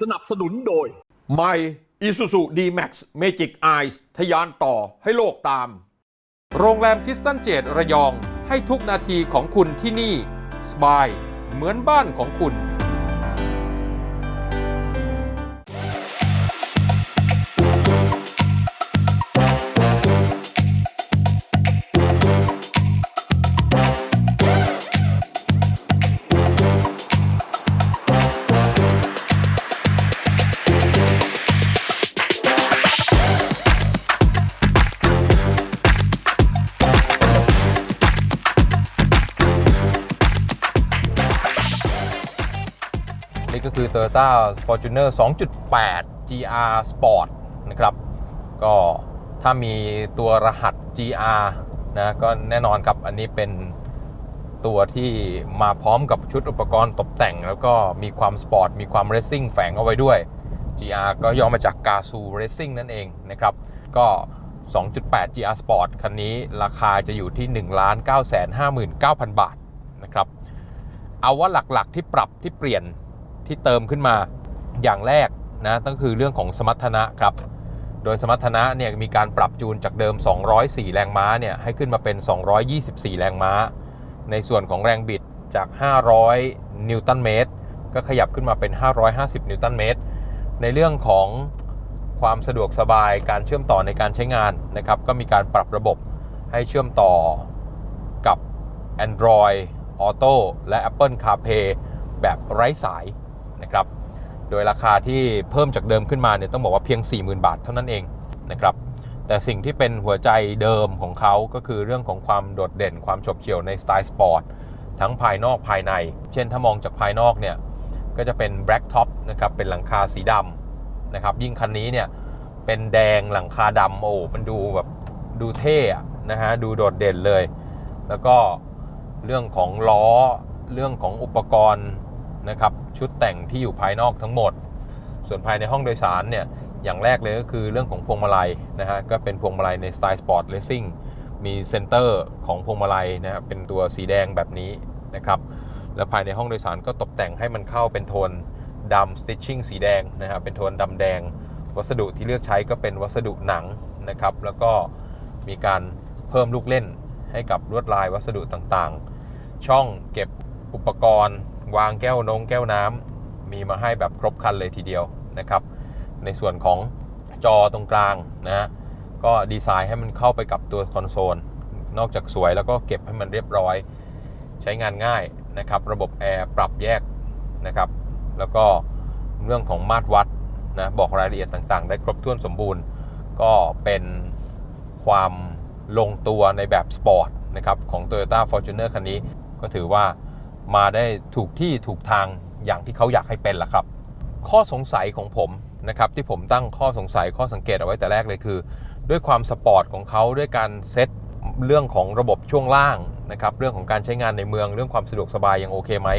สนับสนุนโดย ใหม่ Isuzu D-Max Magic Eyes ทะยานต่อให้โลกตาม โรงแรมคิสตันเจดระยอง ให้ทุกนาทีของคุณที่นี่ สบาย เหมือนบ้านของคุณ นี่ก็คือ Toyota Fortuner 2.8 GR Sport นะครับ ก็ถ้ามีตัวรหัส GR นะก็แน่นอนครับอันนี้เป็นตัวที่มาพร้อมกับชุดอุปกรณ์ตกแต่ง แล้วก็มีความสปอร์ต มีความเรซซิ่งแฝงเอาไว้ด้วย GR ก็ย่อมาจาก Gazoo Racing นั่นเองนะครับ ก็ 2.8 GR Sport คันนี้ราคาจะอยู่ที่ 1 9 5 9 0 0 0 บาทนะครับ เอาว่าหลักๆที่ปรับที่เปลี่ยน ที่เติมขึ้นมาอย่างแรกนะก็คือเรื่องของสมรรถนะครับ โดยสมรรถนะเนี่ยมีการปรับจูนจากเดิม 204 แรงม้าเนี่ยให้ขึ้นมาเป็น 224 แรงม้า ในส่วนของแรงบิดจาก 500 นิวตันเมตร ก็ขยับขึ้นมาเป็น 550 นิวตันเมตร ในเรื่องของความสะดวกสบายการเชื่อมต่อในการใช้งานนะครับ ก็มีการปรับระบบให้เชื่อมต่อกับ Android Auto และ Apple CarPlay แบบไร้สาย นะครับ โดยราคาที่เพิ่มจากเดิมขึ้นมาเนี่ยต้องบอกว่าเพียง 40,000 บาทเท่านั้นเองนะครับ แต่สิ่งที่เป็นหัวใจเดิมของเขาก็คือเรื่องของความโดดเด่น ความฉบเฉี่ยวในสไตล์สปอร์ตทั้งภายนอกภายใน เช่นถ้ามองจากภายนอกเนี่ยก็จะเป็น black top นะครับเป็นหลังคาสีดำนะครับ ยิ่งคันนี้เนี่ยเป็นแดงหลังคาดำโอ้มันดูแบบดูเท่นะฮะดูโดดเด่นเลย แล้วก็เรื่องของล้อเรื่องของอุปกรณ์ นะครับชุดแต่งที่อยู่ภายนอกทั้งหมด ส่วนภายในห้องโดยสารเนี่ยอย่างแรกเลยก็คือเรื่องของพวงมาลัยนะฮะก็เป็นพวงมาลัยในสไตล์สปอร์ตเลสซิ่งมีเซนเตอร์ของพวงมาลัยนะครับเป็นตัวสีแดงแบบนี้นะครับแล้วภายในห้องโดยสารก็ตกแต่งให้มันเข้าเป็นโทนดำสติชชิ่งสีแดงนะครับเป็นโทนดำแดง วัสดุที่เลือกใช้ก็เป็นวัสดุหนังนะครับแล้วก็มีการเพิ่มลูกเล่นให้กับลวดลายวัสดุต่างๆ ช่องเก็บอุปกรณ์ วางแก้วนงแก้วน้ำมีมาให้แบบครบครันเลยทีเดียวนะครับ ในส่วนของจอตรงกลางนะฮะก็ดีไซน์ให้มันเข้าไปกับตัวคอนโซล นอกจากสวยแล้วก็เก็บให้มันเรียบร้อย ใช้งานง่ายนะครับ ระบบแอร์ปรับแยกนะครับ แล้วก็เรื่องของมาตรวัดนะบอกรายละเอียดต่างๆ ได้ครบถ้วนสมบูรณ์ ก็เป็นความลงตัวในแบบสปอร์ตนะครับของ Toyota Fortuner คันนี้ก็ถือว่า มาได้ถูกที่ถูกทางอย่างที่เขาอยากให้เป็นล่ะครับ ข้อสงสัยของผมนะครับที่ผมตั้งข้อสงสัยข้อสังเกตเอาไว้แต่แรกเลยคือ ด้วยความสปอร์ตของเขาด้วยการเซตเรื่องของระบบช่วงล่างนะครับเรื่องของการใช้งานในเมืองเรื่องความสะดวกสบายยังโอเคไหม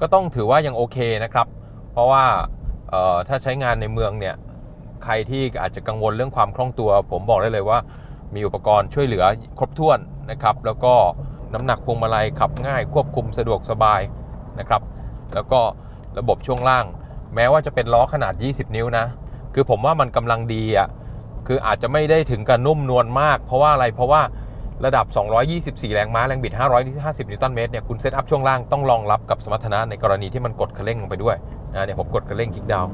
ก็ต้องถือว่ายังโอเคนะครับ เพราะว่าถ้าใช้งานในเมืองเนี่ยใครที่อาจจะกังวลเรื่องความคล่องตัว ผมบอกได้เลยว่ามีอุปกรณ์ช่วยเหลือครบถ้วนนะครับ แล้วก็ น้ำหนักพวงมาลัยขับง่ายควบคุมสะดวกสบายนะครับ แล้วก็ระบบช่วงล่าง แม้ว่าจะเป็นล้อขนาด 20 นิ้วนะ คือผมว่ามันกำลังดีอะคืออาจจะไม่ได้ถึงกับนุ่มนวลมาก เพราะว่าอะไรเพราะว่าระดับ 224 แรงม้าแรงบิด 550 นิวตันเมตรเนี่ยคุณเซตอัพช่วงล่างต้องรองรับกับสมรรถนะในกรณีที่มันกดคันเร่งลงไปด้วยนะเนี่ยผมกดคันเร่งคลิกดาว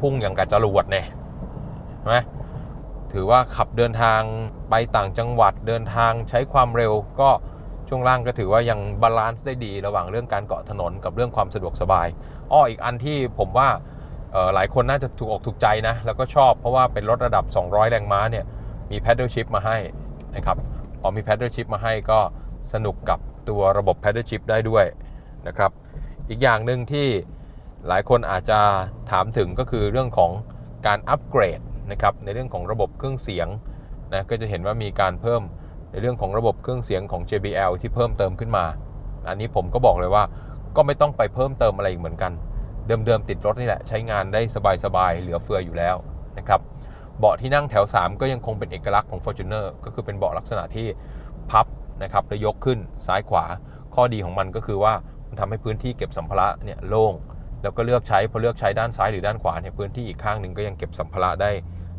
พุ่งอย่างกับจรวดเนี่ยเห็นไหม ถือว่าขับเดินทางไปต่างจังหวัดเดินทางใช้ความเร็ว ก็ช่วงล่างก็ถือว่ายังบาลานซ์ได้ดีระหว่างเรื่องการเกาะถนนกับเรื่องความสะดวกสบายอ้ออีกอันที่ผมว่าหลายคนน่าจะถูกอกถูกใจนะ แล้วก็ชอบเพราะว่าเป็นรถระดับ 200 แรงม้าเนี่ยมี paddle shift มาให้นะครับพอมี paddle shift มาให้ก็สนุกกับตัวระบบ paddle shift ได้ด้วยนะครับ อีกอย่างหนึ่งที่หลายคนอาจจะถามถึงก็คือเรื่องของการอัปเกรด นะครับในเรื่องของระบบเครื่องเสียงนะก็จะเห็นว่ามีการเพิ่มในเรื่องของระบบเครื่องเสียงของ JBL ที่เพิ่มเติมขึ้นมา อันนี้ผมก็บอกเลยว่าก็ไม่ต้องไปเพิ่มเติมอะไรอีกเหมือนกัน เดิมๆติดรถนี่แหละใช้งานได้สบายๆเหลือเฟืออยู่แล้วนะครับเบาะที่นั่งแถว 3 ก็ยังคงเป็นเอกลักษณ์ของ Fortuner ก็คือเป็นเบาะลักษณะที่พับนะครับแล้วยกขึ้นซ้ายขวา ข้อดีของมันก็คือว่ามันทำให้พื้นที่เก็บสัมภาระเนี่ยโล่ง แล้วก็เลือกใช้พอเลือกใช้ด้านซ้ายหรือด้านขวาเนี่ยพื้นที่อีกข้างหนึ่งก็ยังเก็บสัมภาระได้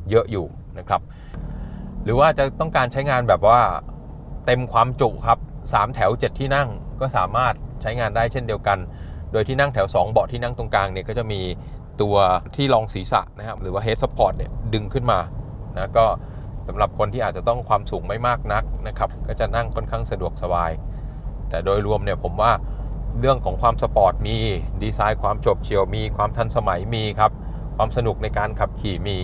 เยอะอยู่นะครับ หรือว่าจะต้องการใช้งานแบบว่าเต็มความจุครับ 3 แถว 7 ที่นั่งก็สามารถใช้งานได้เช่นเดียวกัน โดยที่นั่งแถว 2 เบาะที่นั่งตรงกลางเนี่ยก็จะมีตัวที่รองศีรษะนะครับ หรือว่า head support เนี่ยดึงขึ้นมานะก็สำหรับคนที่อาจจะต้องความสูงไม่มากนักนะครับ ก็จะนั่งค่อนข้างสะดวกสบาย แต่โดยรวมเนี่ยผมว่า เรื่องของความสปอร์ตมี ดีไซน์ความโฉบเฉียวมี ความทันสมัยมีครับ ความสนุกในการขับขี่มี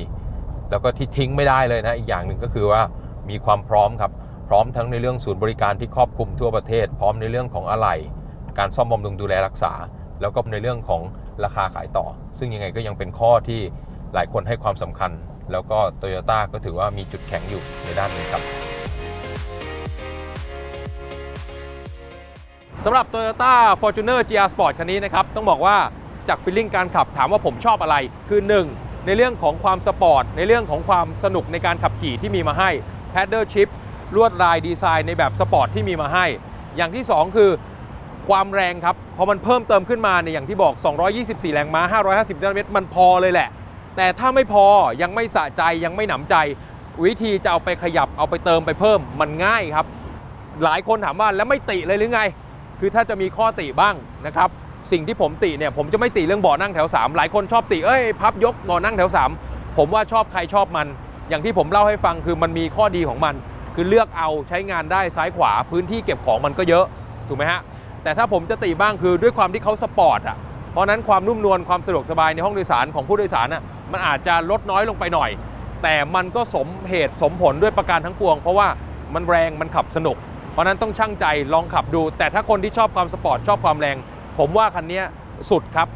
แล้วก็ที่ทิ้งไม่ได้เลยนะ อีกอย่างหนึ่งก็คือว่ามีความพร้อมครับ พร้อมทั้งในเรื่องศูนย์บริการที่ครอบคลุมทั่วประเทศ พร้อมในเรื่องของอะไหล่การซ่อมบำรุงดูแลรักษา แล้วก็ในเรื่องของราคาขายต่อ ซึ่งยังไงก็ยังเป็นข้อที่หลายคนให้ความสำคัญ แล้วก็โตโยต้าก็ถือว่ามีจุดแข็งอยู่ในด้านนี้ครับ สำหรับ Toyota Fortuner GR Sport คันนี้นะครับ ต้องบอกว่าจากฟีลลิ่งการขับถามว่าผมชอบอะไร คือ 1. ในเรื่องของความสปอร์ต ในเรื่องของความสนุกในการขับขี่ที่มีมาให้ Paddle Shift ลวดลายดีไซน์ในแบบสปอร์ตที่มีมาให้ อย่างที่ 2 คือความแรงครับ พอมันเพิ่มเติมขึ้นมาเนี่ยอย่างที่บอก 224 แรงม้า 550นิวตันเมตรมันพอเลยแหละ แต่ถ้าไม่พอยังไม่สะใจยังไม่หนำใจ วิธีจะเอาไปขยับเอาไปเติมไปเพิ่มมันง่ายครับ หลายคนถามว่าแล้วไม่ติเลยหรือไง คือถ้าจะมีข้อติบ้างนะครับสิ่งที่ผมติเนี่ยผมจะไม่ติเรื่องเบาะนั่งแถว 3 หลายคนชอบติเอ้ยพับยกเบาะนั่งแถว 3 ผมว่าชอบใครชอบมัน อย่างที่ผมเล่าให้ฟังคือมันมีข้อดีของมัน คือเลือกเอาใช้งานได้ซ้ายขวาพื้นที่เก็บของมันก็เยอะถูกไหมฮะแต่ถ้าผมจะติบ้างคือด้วยความที่เขาสปอร์ตอะเพราะฉะนั้นความนุ่มนวลความสะดวกสบายในห้องโดยสารของผู้โดยสารน่ะมันอาจจะลดน้อยลงไปหน่อย แต่มันก็สมเหตุสมผลด้วยประการทั้งปวง เพราะว่ามันแรงมันขับสนุก เพราะนั้นต้องช่างใจลองขับดู แต่ถ้าคนที่ชอบความสปอร์ตชอบความแรง ผมว่าคันนี้สุดครับ